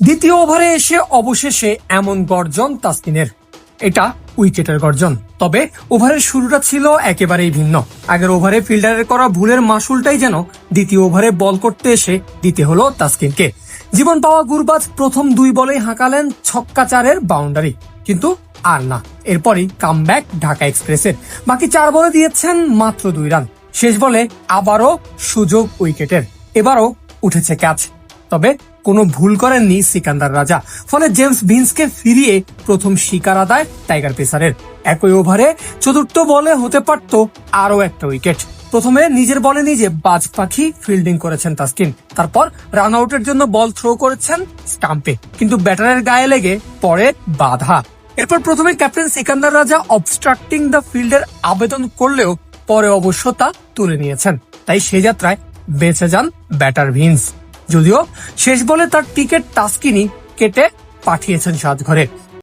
দ্বিতীয় ওভারে এসে অবশেষে এমন গর্জন তাসকিনের। এটা উইকেটের গর্জন। তবে ওভারের শুরুটা ছিল একেবারেই ভিন্ন। আগের ওভারে ফিল্ডারের করা ভুলের মাসুলটাই যেন দ্বিতীয় ওভারে বল করতে এসে দিতে হলো তাসকিনকে। জীবন পাওয়া গুরবাজ প্রথম দুই বলেই হাঁকালেন ছক্কা চারের বাউন্ডারি। কিন্তু আর না, এরপরই কামব্যাক ঢাকা এক্সপ্রেসের। বাকি চার বলে দিয়েছেন মাত্র দুই রান। শেষ বলে আবারও সুযোগ উইকেটের। এবারও উঠেছে ক্যাচ। তবে কোনো ভুল করেননি সিকান্দার রাজা। ফলে জেমস ভিন্সকে ফিরিয়ে প্রথম শিকার আদায় টাইগার পেসারের। একই ওভারে চতুর্থ বলে হতে পারত আরও একটা উইকেট। প্রথমে নিজের বলে নিজে বাজ পাখি ফিল্ডিং করেছেন তাসকিন। তারপর রান আউটের জন্য বল থ্রো করেছেন স্টাম্পে। কিন্তু ব্যাটারের গায়ে লেগে পরে বাধা। এরপর প্রথমে ক্যাপ্টেন সিকান্দার রাজা অবস্ট্রাক্টিং দ্য ফিল্ডের আবেদন করলেও পরে অবশ্য তা তুলে নিয়েছেন। তাই সে যাত্রায় বেঁচে যান ব্যাটার ভিন্স। যদিও শেষ বলে তার টিকিট টাস্কিনি কেটে পাঠিয়েছেন সাজঘরে।